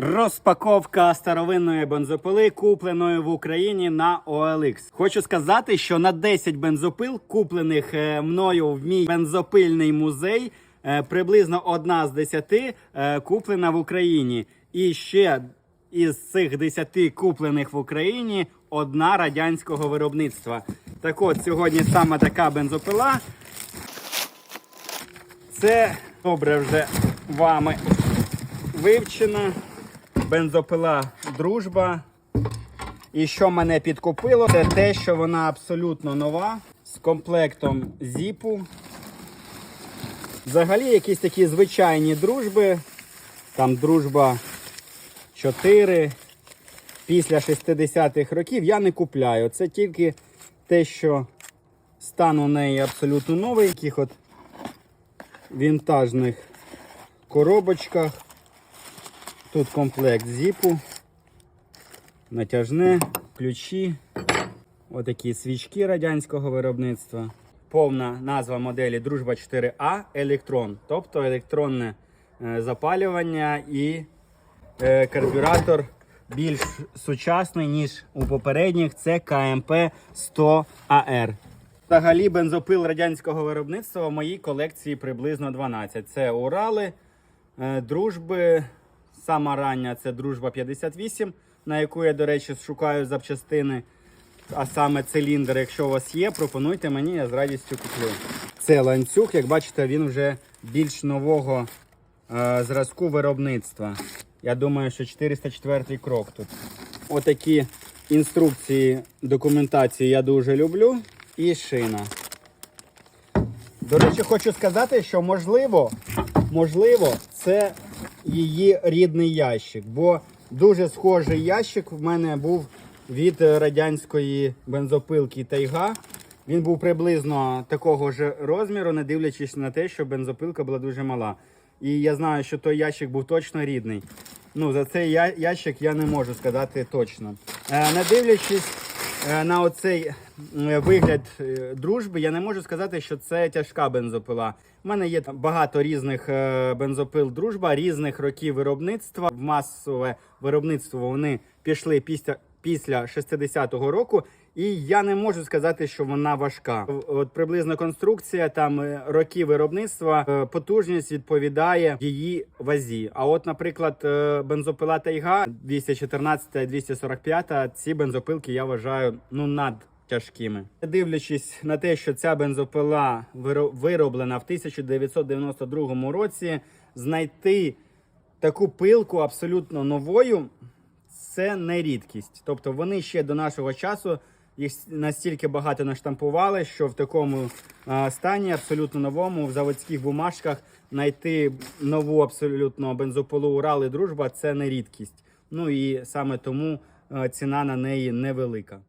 Розпаковка старовинної бензопили, купленої в Україні на OLX. Хочу сказати, що на 10 бензопил, куплених е, мною в мій бензопильний музей, е, приблизно одна з 10 е, куплена в Україні. І ще із цих 10 куплених в Україні одна радянського виробництва. Так от сьогодні саме така бензопила. Це добре вже вами вивчена. Бензопила дружба. І що мене підкупило, це те, що вона абсолютно нова з комплектом зіпу. Взагалі якісь такі звичайні дружби. Там дружба 4 після 60-х років я не купляю. Це тільки те, що стан у неї абсолютно новий, яких от вінтажних коробочках. Тут комплект зіпу, натяжне, ключі, отакі свічки радянського виробництва. Повна назва моделі Дружба 4А Електрон, тобто електронне е, запалювання і е, карбюратор більш сучасний, ніж у попередніх. Це КМП 100 АР. Взагалі бензопил радянського виробництва в моїй колекції приблизно 12. Це Урали, е, дружби. Сама рання це дружба 58, на яку я, до речі, шукаю запчастини. А саме циліндр, якщо у вас є, пропонуйте мені, я з радістю куплю. Це ланцюг, як бачите, він вже більш нового е, зразку виробництва. Я думаю, що 404 крок тут. Отакі інструкції документації я дуже люблю. І шина. До речі, хочу сказати, що можливо, можливо, це її рідний ящик, бо дуже схожий ящик в мене був від е, радянської бензопилки Тайга. Він був приблизно такого ж розміру, не дивлячись на те, що бензопилка була дуже мала. І я знаю, що той ящик був точно рідний. Ну, за цей ящик я не можу сказати точно. Е, не дивлячись на оцей е, вигляд е, дружби, я не можу сказати, що це тяжка бензопила. У мене є багато різних е, бензопил дружба, різних років виробництва. В масове виробництво вони пішли після, після 60-го року. І я не можу сказати, що вона важка. От приблизно конструкція, там е, роки виробництва, е, потужність відповідає її вазі. А от, наприклад, бензопила Тайга 214 245 ці бензопилки я вважаю ну над тяжкими. Дивлячись на те, що ця бензопила виро- вироблена в 1992 році, знайти таку пилку абсолютно новою це не рідкість. Тобто вони ще до нашого часу їх настільки багато наштампували, що в такому стані, абсолютно новому, в заводських бумажках знайти нову абсолютно бензопилу і Дружба це не рідкість. Ну і саме тому ціна на неї невелика.